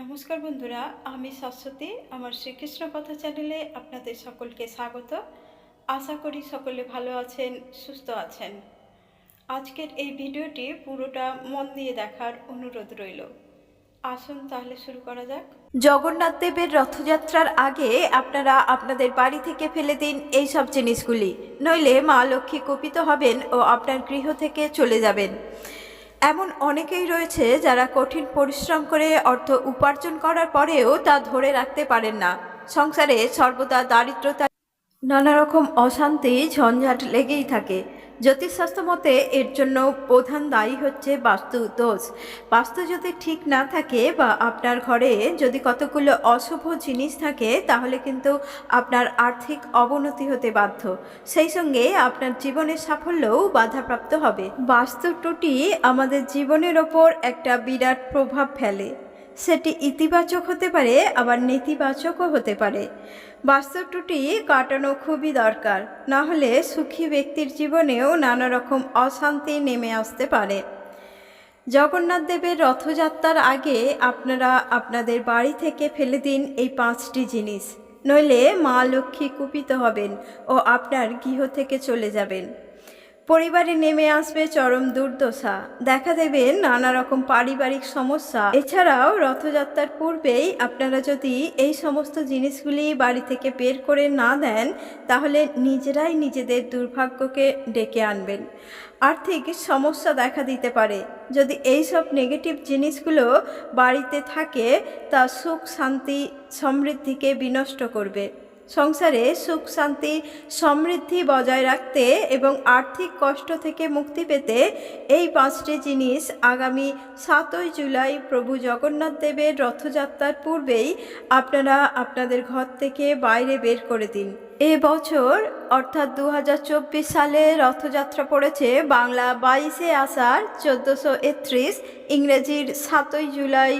নমস্কার বন্ধুরা, আমি শাশ্বতী, আমার শ্রীকৃষ্ণ কথা চ্যানেলে আপনাদের সকলকে স্বাগত। আশা করি সকলে ভালো আছেন, সুস্থ আছেন। আজকের এই ভিডিওটি পুরোটা মন দিয়ে দেখার অনুরোধ রইল। আসুন তাহলে শুরু করা যাক। জগন্নাথ দেবের রথযাত্রার আগে আপনারা আপনাদের বাড়ি থেকে ফেলে দিন এই সব জিনিসগুলি। নইলে মা লক্ষ্মী কুপিত হবেন ও আপনার গৃহ থেকে চলে যাবেন। এমন অনেকেই রয়েছে যারা কঠিন পরিশ্রম করে অর্থ উপার্জন করার পরেও তা ধরে রাখতে পারেন না। সংসারে সর্বদা দারিদ্রতা নানা রকম অশান্তি ঝঞ্ঝাট লেগেই থাকে। জ্যোতিষশাস্ত্র মতে এর জন্য প্রধান দায়ী হচ্ছে বাস্তু দোষ। বাস্তু যদি ঠিক না থাকে বা আপনার ঘরে যদি কতগুলো অশুভ জিনিস থাকে, তাহলে কিন্তু আপনার আর্থিক অবনতি হতে বাধ্য। সেই সঙ্গে আপনার জীবনের সাফল্যও বাধাপ্রাপ্ত হবে। বাস্তু ত্রুটি আমাদের জীবনের ওপর একটা বিরাট প্রভাব ফেলে। সেটি ইতিবাচক হতে পারে, আবার নেতিবাচকও হতে পারে। বাস্তব ত্রুটি কাটানো খুবই দরকার, না হলে সুখী ব্যক্তির জীবনেও নানা রকম অশান্তি নেমে আসতে পারে। জগন্নাথ দেবের রথযাত্রার আগে আপনারা আপনাদের বাড়ি থেকে ফেলে দিন এই পাঁচটি জিনিস, নইলে মা লক্ষ্মী কুপিত হবেন ও আপনার গৃহ থেকে চলে যাবেন। পরিবারে নেমে আসবে চরম দুর্দশা। দেখা দেবে নানা রকম পারিবারিক সমস্যা। এছাড়াও রথযাত্রার পূর্বেই আপনারা যদি এই সমস্ত জিনিসগুলি বাড়ি থেকে বের করে না দেন, তাহলে নিজেরাই নিজেদের দুর্ভাগ্যকে ডেকে আনবেন। আর্থিক সমস্যা দেখা দিতে পারে। যদি এই সব নেগেটিভ জিনিসগুলো বাড়িতে থাকে, তা সুখ, শান্তি, সমৃদ্ধিকে বিনষ্ট করবে। সংসারে সুখ, শান্তি, সমৃদ্ধি বজায় রাখতে এবং আর্থিক কষ্ট থেকে মুক্তি পেতে এই পাঁচটি জিনিস আগামী সাতই জুলাই প্রভু জগন্নাথ দেবের রথযাত্রার পূর্বেই আপনারা আপনাদের ঘর থেকে বাইরে বের করে দিন। এ বছর অর্থাৎ দু হাজার চব্বিশ সালে রথযাত্রা পড়েছে বাংলা বাইশে আষাঢ় চোদ্দোশো একত্রিশ ইংরেজির সাতই জুলাই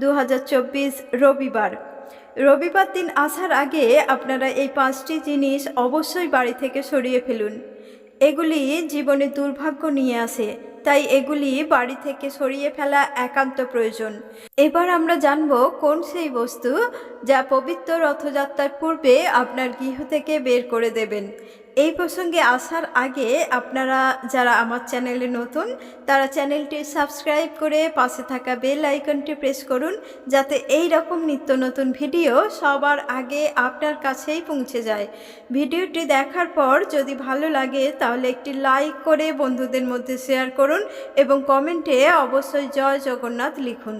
দু হাজার চব্বিশ রবিবার। রবিবার দিন আসার আগে আপনারা এই পাঁচটি জিনিস অবশ্যই বাড়ি থেকে সরিয়ে ফেলুন। এগুলি জীবনে দুর্ভাগ্য নিয়ে আসে, তাই এগুলি বাড়ি থেকে সরিয়ে ফেলা একান্ত প্রয়োজন। এবার আমরা জানব কোন সেই বস্তু যা পবিত্র রথযাত্রার পূর্বে আপনার গৃহ থেকে বের করে দেবেন। এই প্রসঙ্গে আসার আগে আপনারা যারা আমার চ্যানেলে নতুন, তারা চ্যানেলটি সাবস্ক্রাইব করে পাশে থাকা বেল আইকনটি প্রেস করুন, যাতে এই রকম নিত্য নতুন ভিডিও সবার আগে আপনার কাছেই পৌঁছে যায়। ভিডিওটি দেখার পর যদি ভালো লাগে, তাহলে একটি লাইক করে বন্ধুদের মধ্যে শেয়ার করুন এবং কমেন্টে অবশ্যই জয় জগন্নাথ লিখুন।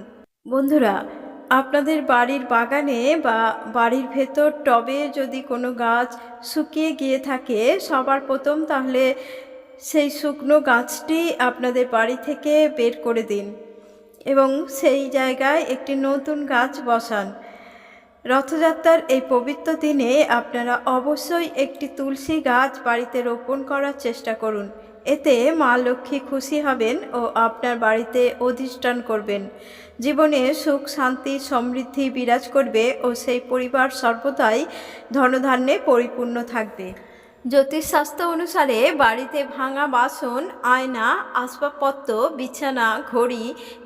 বন্ধুরা আপনাদের বাড়ির বাগানে বা বাড়ির ভেতর টবে যদি কোনো গাছ শুকিয়ে গিয়ে থাকে সবার প্রথম তাহলে সেই শুকনো গাছটি আপনাদের বাড়ি থেকে বের করে দিন এবং সেই জায়গায় একটি নতুন গাছ বসান। রথযাত্রার এই পবিত্র দিনে আপনারা অবশ্যই একটি তুলসী গাছ বাড়িতে রোপণ করার চেষ্টা করুন। এতে মা লক্ষ্মী খুশি হবেন ও আপনার বাড়িতে অধিষ্ঠান করবেন। জীবনে সুখ, শান্তি, সমৃদ্ধি বিরাজ করবে ও সেই পরিবার সর্বদাই ধনধান্যে পরিপূর্ণ থাকবে। জ্যোতিষশাস্ত্র অনুসারে বাড়িতে ভাঙা বাসন, আয়না, আসবাবপত্র, বিছানা, ঘড়ি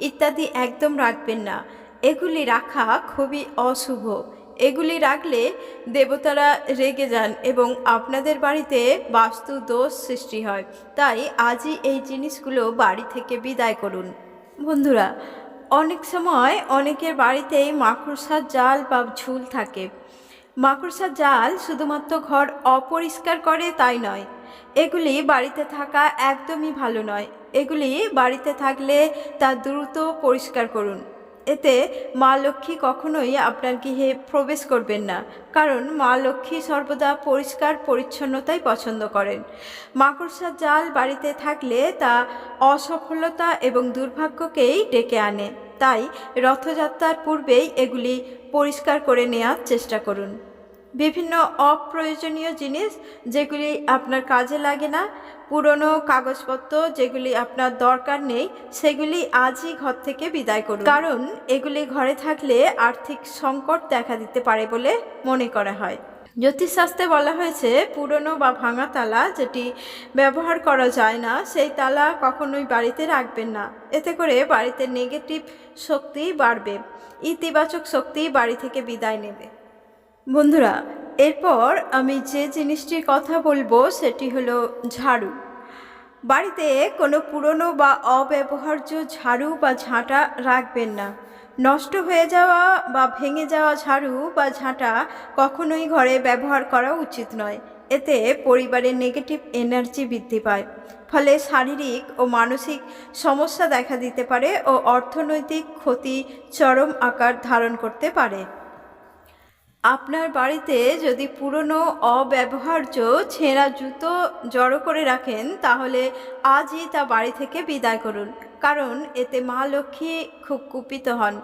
ইত্যাদি একদম রাখবেন না। এগুলি রাখা খুবই অশুভ। এগুলি রাখলে দেবতারা রেগে যান এবং আপনাদের বাড়িতে বাস্তু দোষ সৃষ্টি হয়। তাই আজই এই জিনিসগুলো বাড়ি থেকে বিদায় করুন। বন্ধুরা, অনেক সময় অনেকের বাড়িতেই মাকড়সার জাল বা ঝুল থাকে। মাকড়সার জাল শুধুমাত্র ঘর অপরিষ্কার করে তাই নয়। এগুলি বাড়িতে থাকা একদমই ভালো নয়। এগুলি বাড়িতে থাকলে তা দ্রুত পরিষ্কার করুন। এতে মা লক্ষ্মী কখনোই আপনার গৃহে প্রবেশ করবেন না, কারণ মা লক্ষ্মী সর্বদা পরিষ্কার পরিচ্ছন্নতাই পছন্দ করেন। মাকড়সার জাল বাড়িতে থাকলে তা অসফলতা এবং দুর্ভাগ্যকেই ডেকে আনে। তাই রথযাত্রার পূর্বেই এগুলি পরিষ্কার করে নেওয়ার চেষ্টা করুন। বিভিন্ন অপ্রয়োজনীয় জিনিস যেগুলি আপনার কাজে লাগে না, পুরনো কাগজপত্র যেগুলি আপনার দরকার নেই, সেগুলি আজই ঘর থেকে বিদায় করুন। কারণ এগুলি ঘরে থাকলে আর্থিক সংকট দেখা দিতে পারে বলে মনে করা হয়। জ্যোতিষশাস্ত্রে বলা হয়েছে, পুরনো বা ভাঙা তালা যেটি ব্যবহার করা যায় না, সেই তালা কখনোই বাড়িতে রাখবেন না। এতে করে বাড়িতে নেগেটিভ শক্তি বাড়বে। ইতিবাচক শক্তি বাড়ি থেকে বিদায় নেবে। বন্ধুরা, এরপর আমি যে জিনিসটির কথা বলব সেটি হলো ঝাড়ু। বাড়িতে কোনো পুরনো বা অব্যবহার্য ঝাড়ু বা ঝাঁটা রাখবেন না। নষ্ট হয়ে যাওয়া বা ভেঙে যাওয়া ঝাড়ু বা ঝাঁটা কখনোই ঘরে ব্যবহার করা উচিত নয়। এতে পরিবারের নেগেটিভ এনার্জি বৃদ্ধি পায়। ফলে শারীরিক ও মানসিক সমস্যা দেখা দিতে পারে ও অর্থনৈতিক ক্ষতি চরম আকার ধারণ করতে পারে। আপনার বাড়িতে যদি পুরনো অব্যবহার্য ছেঁড়া জুতো জড়ো করে রাখেন, তাহলে আজই তা বাড়ি থেকে বিদায় করুন। কারণ এতে মা লক্ষ্মী খুব কুপিত হন।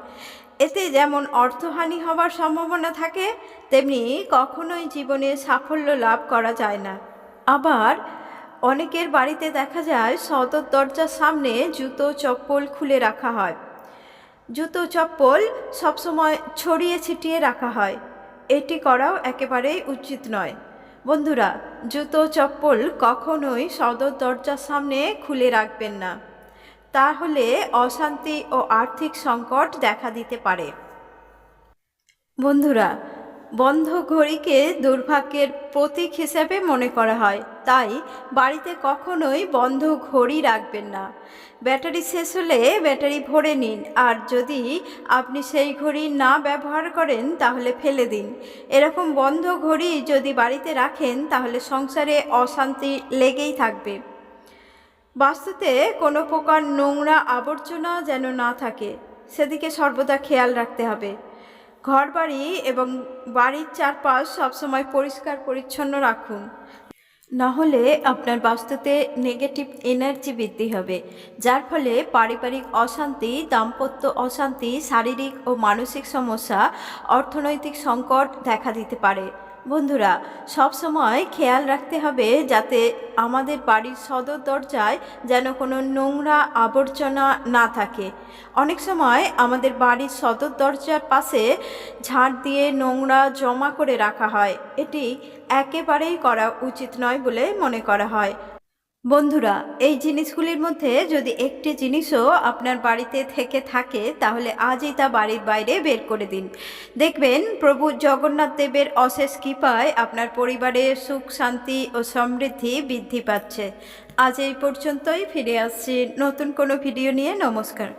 এতে যেমন অর্থহানি হওয়ার সম্ভাবনা থাকে, তেমনি কখনোই জীবনে সাফল্য লাভ করা যায় না। আবার অনেকের বাড়িতে দেখা যায়, সদর দরজার সামনে জুতো চপ্পল খুলে রাখা হয়। জুতো চপ্পল সবসময় ছড়িয়ে ছিটিয়ে রাখা হয়। এটি করাও একেবারেই উচিত নয়। বন্ধুরা, জুতো চপ্পল কখনোই সদর দরজার সামনে খুলে রাখবেন না। তাহলে অশান্তি ও আর্থিক সংকট দেখা দিতে পারে। বন্ধুরা বন্ধ ঘড়িকে দুর্ভাগ্যের প্রতীক হিসেবে মনে করা হয়। তাই বাড়িতে কখনোই বন্ধ ঘড়ি রাখবেন না। ব্যাটারি শেষ হলে ব্যাটারি ভরে নিন। আর যদি আপনি সেই ঘড়ি না ব্যবহার করেন, তাহলে ফেলে দিন। এরকম বন্ধ ঘড়ি যদি বাড়িতে রাখেন, তাহলে সংসারে অশান্তি লেগেই থাকবে। বাস্তুতে কোনো প্রকার নোংরা আবর্জনা যেন না থাকে। সেদিকে সর্বদা খেয়াল রাখতে হবে। ঘরবাড়ি এবং বাড়ির চারপাশ সবসময় পরিষ্কার, পরিচ্ছন্ন রাখুন। নাহলে আপনার বাস্তুতে নেগেটিভ এনার্জি বৃদ্ধি হবে, যার ফলে পারিবারিক অশান্তি, দাম্পত্য অশান্তি, শারীরিক ও মানসিক সমস্যা, অর্থনৈতিক সংকট দেখা দিতে পারে। বন্ধুরা, সব সময় খেয়াল রাখতে হবে যাতে আমাদের বাড়ির সদর দরজায় যেন কোনো নোংরা আবর্জনা না থাকে। অনেক সময় আমাদের বাড়ির সদর দরজার পাশে ঝাঁট দিয়ে নোংরা জমা করে রাখা হয়। এটি একেবারেই করা উচিত নয় বলে মনে করা হয়। বন্ধুরা, এই জিনিসগুলির মধ্যে যদি একটি জিনিসও আপনার বাড়িতে থেকে থাকে, তাহলে আজই তা বাড়ির বাইরে বের করে দিন। দেখবেন প্রভু জগন্নাথ দেবের অশেষ কৃপায় আপনার পরিবারে সুখ, শান্তি ও সমৃদ্ধি বৃদ্ধি পাচ্ছে। আজ এই পর্যন্তই, ফিরে আসছি নতুন কোনো ভিডিও নিয়ে। নমস্কার।